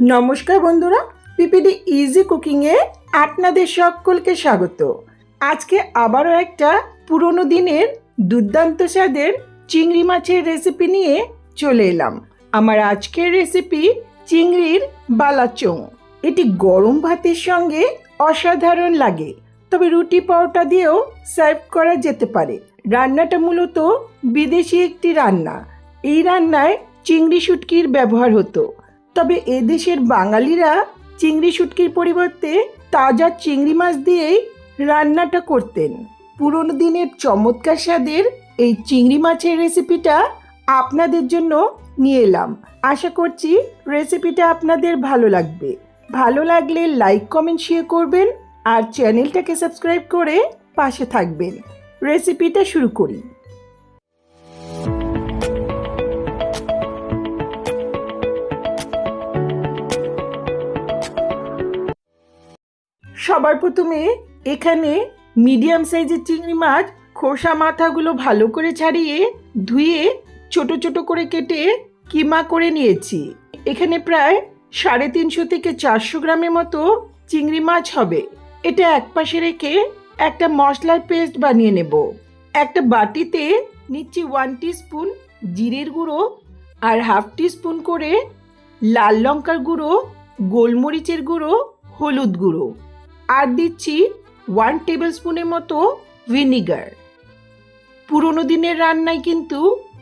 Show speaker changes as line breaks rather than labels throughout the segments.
নমস্কার বন্ধুরা, PPD easy কুকিংয়ে আপনাদের সকলকে স্বাগত। আজকে আবারও একটা পুরনো দিনের দুর্দান্ত স্বাদের চিংড়ি মাছের রেসিপি নিয়ে চলে এলাম। আমার আজকের রেসিপি চিংড়ির বালাচং। এটি গরম ভাতের সঙ্গে অসাধারণ লাগে, তবে রুটি পরোটা দিয়েও সার্ভ করা যেতে পারে। রান্নাটা মূলত বিদেশি একটি রান্না। এই রান্নায় চিংড়ি শুটকির ব্যবহার হতো। তবে এদেশের বাঙালিরা চিংড়ি শুটকির পরিবর্তে তাজা চিংড়ি মাছ দিয়েই রান্নাটা করতেন। পুরনো দিনের চমৎকার স্বাদের এই চিংড়ি মাছের রেসিপিটা আপনাদের জন্য নিয়ে এলাম। আশা করছি রেসিপিটা আপনাদের ভালো লাগবে। ভালো লাগলে লাইক, কমেন্ট শেয়ার করবেন আর চ্যানেলটাকে সাবস্ক্রাইব করে পাশে থাকবেন। রেসিপিটা শুরু করি। সবার প্রথমে এখানে মিডিয়াম সাইজের চিংড়ি মাছ খোসা মাথাগুলো ভালো করে ছাড়িয়ে ধুয়ে ছোট ছোট করে কেটে কিমা করে নিয়েছি। এখানে প্রায় সাড়ে তিনশো থেকে চারশো গ্রামের মতো চিংড়ি মাছ হবে। এটা এক পাশে রেখে একটা মশলার পেস্ট বানিয়ে নেব। একটা বাটিতে নিচ্ছি ওয়ান স্পুন জিরের গুঁড়ো আর হাফ স্পুন করে লাল লঙ্কার গুঁড়ো, গোলমরিচের গুঁড়ো, হলুদ গুঁড়ো। আর দিচ্ছি ওয়ান টেবিল স্পুনের মতো ভিনিগার পুরোনো দিনের রান্নায় কিন্তু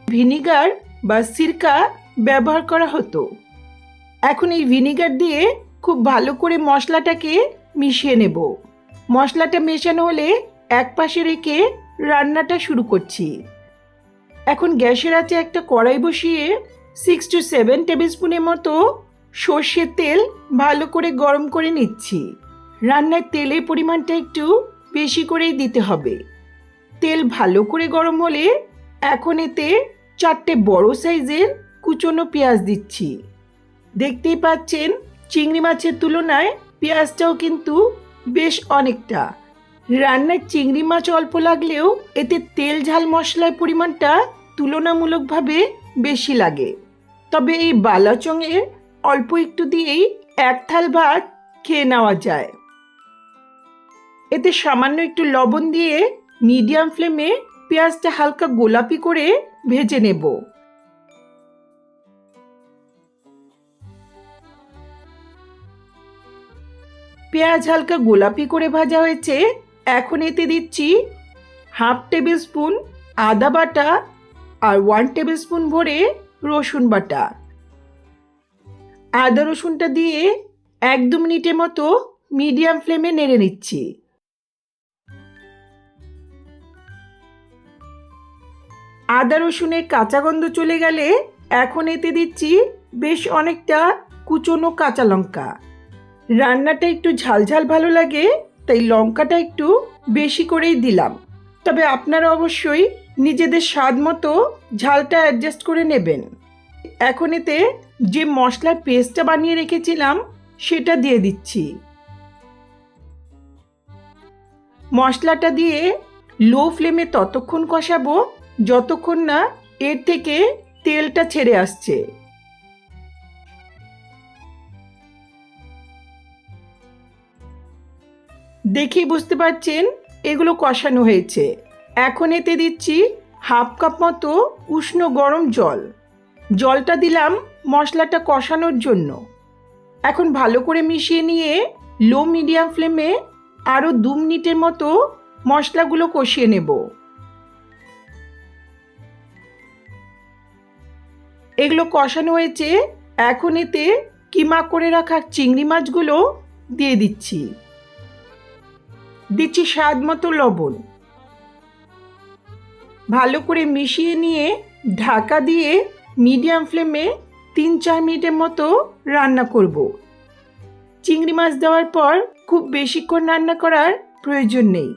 ভিনিগার বা সিরকা ব্যবহার করা হতো। এখন এই ভিনিগার দিয়ে খুব ভালো করে মশলাটাকে মিশিয়ে নেব। মশলাটা মেশানো হলে এক পাশে রেখে রান্নাটা শুরু করছি। এখন গ্যাসের আছে একটা কড়াই বসিয়ে সিক্স টু সেভেন টেবিল স্পুনের মতো সর্ষের তেল ভালো করে গরম করে নিচ্ছি। রান্নার তেলের পরিমাণটা একটু বেশি করেই দিতে হবে। তেল ভালো করে গরম হলে এখন এতে চারটে বড় সাইজের কুচনো পেঁয়াজ দিচ্ছি। দেখতেই পাচ্ছেন, চিংড়ি মাছের তুলনায় পেঁয়াজটাও কিন্তু বেশ অনেকটা। রান্নার চিংড়ি মাছ অল্প লাগলেও এতে তেল ঝাল মশলার পরিমাণটা তুলনামূলকভাবে বেশি লাগে। তবে এই বালাচঙে অল্প একটু দিয়েই এক থাল ভাত খেয়ে নেওয়া যায়। এতে সামান্য একটু লবণ দিয়ে মিডিয়াম ফ্লেমে পেঁয়াজটা হালকা গোলাপি করে ভেজে নেব। পেঁয়াজ হালকা গোলাপি করে ভাজা হয়েছে। এখন এতে দিচ্ছি হাফ টেবিল স্পুন আদা বাটা আর ওয়ান টেবিল স্পুন ভরে রসুন বাটা। আদা রসুনটা দিয়ে এক দু মিনিটের মতো মিডিয়াম ফ্লেমে নেড়ে নিচ্ছি। আদা রসুনের কাঁচা গন্ধ চলে গেলে এখন এতে দিচ্ছি বেশ অনেকটা কুচনো কাঁচা লঙ্কা। রান্নাটা একটু ঝালঝাল ভালো লাগে, তাই লঙ্কাটা একটু বেশি করেই দিলাম। তবে আপনারা অবশ্যই নিজেদের স্বাদ মতো ঝালটা অ্যাডজাস্ট করে নেবেন। এখন এতে যে মশলার পেস্টটা বানিয়ে রেখেছিলাম, সেটা দিয়ে দিচ্ছি। মশলাটা দিয়ে লো ফ্লেমে ততক্ষণ কষাবো। যতক্ষণ না এর থেকে তেলটা ছেড়ে আসছে। দেখেই বুঝতে পারছেন এগুলো কষানো হয়েছে। এখন এতে দিচ্ছি হাফ কাপ মতো উষ্ণ গরম জল। জলটা দিলাম মশলাটা কষানোর জন্য। এখন ভালো করে মিশিয়ে নিয়ে লো মিডিয়াম ফ্লেমে আরও দু মিনিটের মতো মশলাগুলো কষিয়ে নেব। এগুলো কষানো হয়েছে, এখন এতে কিমা করে রাখা চিংড়ি মাছগুলো দিয়ে দিচ্ছি। দিচ্ছি স্বাদ মতো লবণ। ভালো করে মিশিয়ে নিয়ে ঢাকা দিয়ে মিডিয়াম ফ্লেমে তিন চার মিনিটের মতো রান্না করব। চিংড়ি মাছ দেওয়ার পর খুব বেশিক্ষণ রান্না করার প্রয়োজন নেই।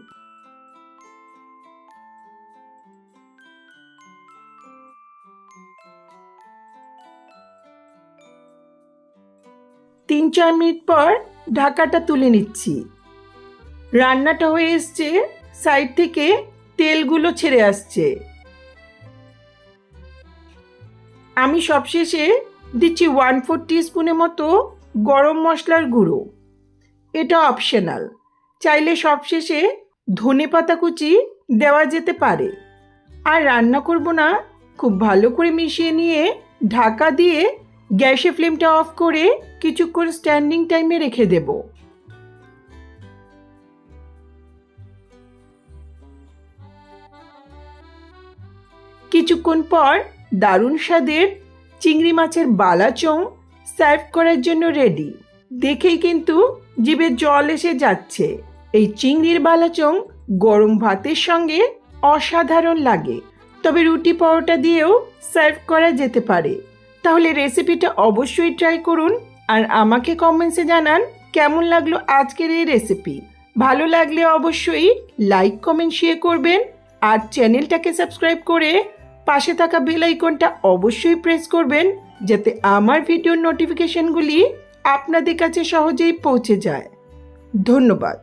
তিন চার মিনিট পর ঢাকাটা তুলে নিচ্ছি। রান্নাটা হয়ে এসছে, সাইড থেকে তেলগুলো ছেড়ে আসছে। আমি সবশেষে দিচ্ছি ওয়ান ফোর স্পুনের মতো গরম মশলার গুঁড়ো। এটা অপশনাল। চাইলে সবশেষে ধনে পাতা কুচি দেওয়া যেতে পারে। আর রান্না করব না, খুব ভালো করে মিশিয়ে নিয়ে ঢাকা দিয়ে গ্যাসে ফ্লেমটা অফ করে কিছুক্ষণ স্ট্যান্ডিং টাইমে রেখে দেব। কিছুক্ষণ পর দারুণ স্বাদের চিংড়ি মাছের বালাচং সার্ভ করার জন্য রেডি। দেখেই কিন্তু জিভে জল এসে যাচ্ছে। এই চিংড়ির বালাচং গরম ভাতের সঙ্গে অসাধারণ লাগে। তবে রুটি পরোটা দিয়েও সার্ভ করা যেতে পারে। তাহলে রেসিপিটা অবশ্যই ট্রাই করুন আর আমাকে কমেন্টসে জানান কেমন লাগল আজকের এই রেসিপি ভালো লাগলে অবশ্যই লাইক কমেন্ট শেয়ার করবেন আর চ্যানেলটাকে সাবস্ক্রাইব করে পাশে থাকা বেল আইকনটা অবশ্যই প্রেস করবেন যাতে আমার ভিডিওর নোটিফিকেশনগুলি আপনাদের কাছে সহজেই পৌঁছে যায়। ধন্যবাদ।